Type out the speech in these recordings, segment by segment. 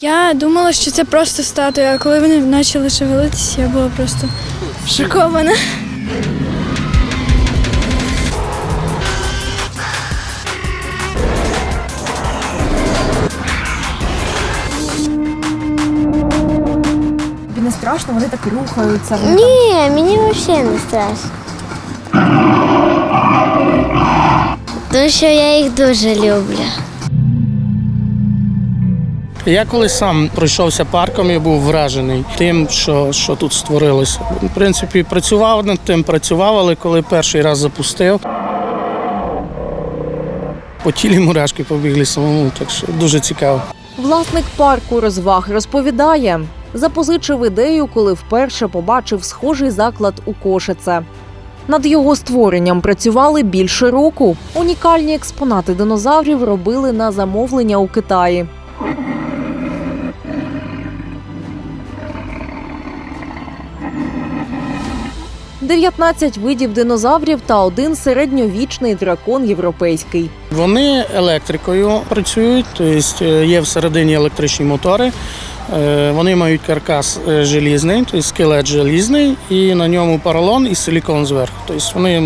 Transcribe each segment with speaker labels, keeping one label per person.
Speaker 1: Я думала, що це просто статуя, а коли вони почали шевелитися, я була просто шокована.
Speaker 2: Тобі не страшно, вони так рухаються. Вони
Speaker 3: Ні, мені взагалі не страшно. Тому що я їх дуже люблю.
Speaker 4: Я коли сам пройшовся парком, я був вражений тим, що, що тут створилося. В принципі, працював над тим, працював, але коли перший раз запустив, по тілі мурашки побігли самому, так що дуже цікаво.
Speaker 2: Власник парку розваг розповідає, запозичив ідею, коли вперше побачив схожий заклад у Кошице. Над його створенням працювали більше року. Унікальні експонати динозаврів робили на замовлення у Китаї. you. Дев'ятнадцять видів динозаврів та один середньовічний дракон європейський.
Speaker 4: Вони електрикою працюють, тобто е, є всередині електричні мотори. Е, Вони мають каркас е, желізний, тобто скелет желізний, і на ньому поролон і силікон зверху. Тобто вони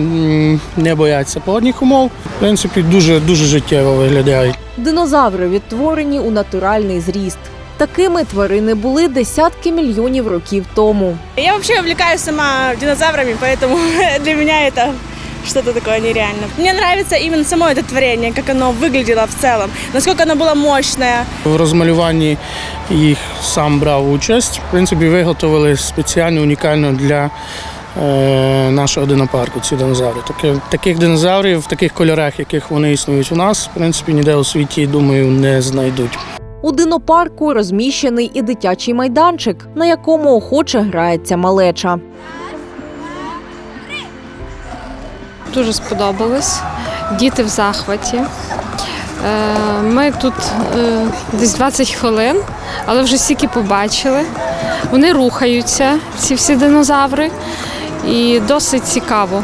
Speaker 4: не бояться погодних умов. В принципі, дуже дуже життєво виглядають.
Speaker 2: Динозаври відтворені у натуральний зріст. Такими тварини були десятки мільйонів років тому.
Speaker 5: Я вообще увлекаюсь сама динозаврами, поэтому для меня это что-то такое нереально. Мне нравится именно само это творение, как оно выглядело в целом, насколько оно было мощное.
Speaker 4: В розмалюванні їх сам брав участь. В принципі, виготовили спеціально унікально для е, нашого динопарку ці динозаври. Таке, таких динозаврів в таких кольорах, яких вони існують у нас, в принципі, ніде у світі, думаю, не знайдуть.
Speaker 2: У динопарку розміщений і дитячий майданчик, на якому охоче грається малеча.
Speaker 6: Дуже сподобалось. Діти в захваті. Е, Ми тут е, десь 20 хвилин, але вже стільки побачили. Вони рухаються, ці всі динозаври, і досить цікаво.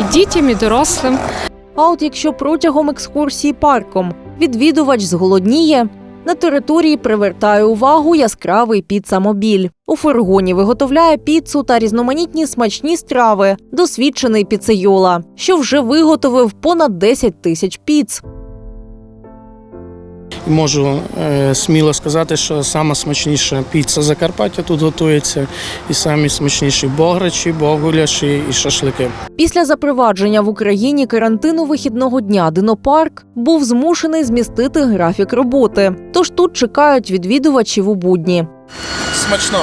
Speaker 6: І дітям, і дорослим.
Speaker 2: А от якщо протягом екскурсії парком відвідувач зголодніє, на території привертає увагу яскравий піцамобіль. У фургоні виготовляє піцу та різноманітні смачні страви, досвідчений піцейола, що вже виготовив понад 10 тисяч піц.
Speaker 4: Можу е, сміло сказати, що сама смачніша піца Закарпаття тут готується, і самі смачніші бограчі, богуляші і шашлики.
Speaker 2: Після запровадження в Україні карантину вихідного дня динопарк був змушений змістити графік роботи. Тож тут чекають відвідувачів у будні.
Speaker 7: Смачно.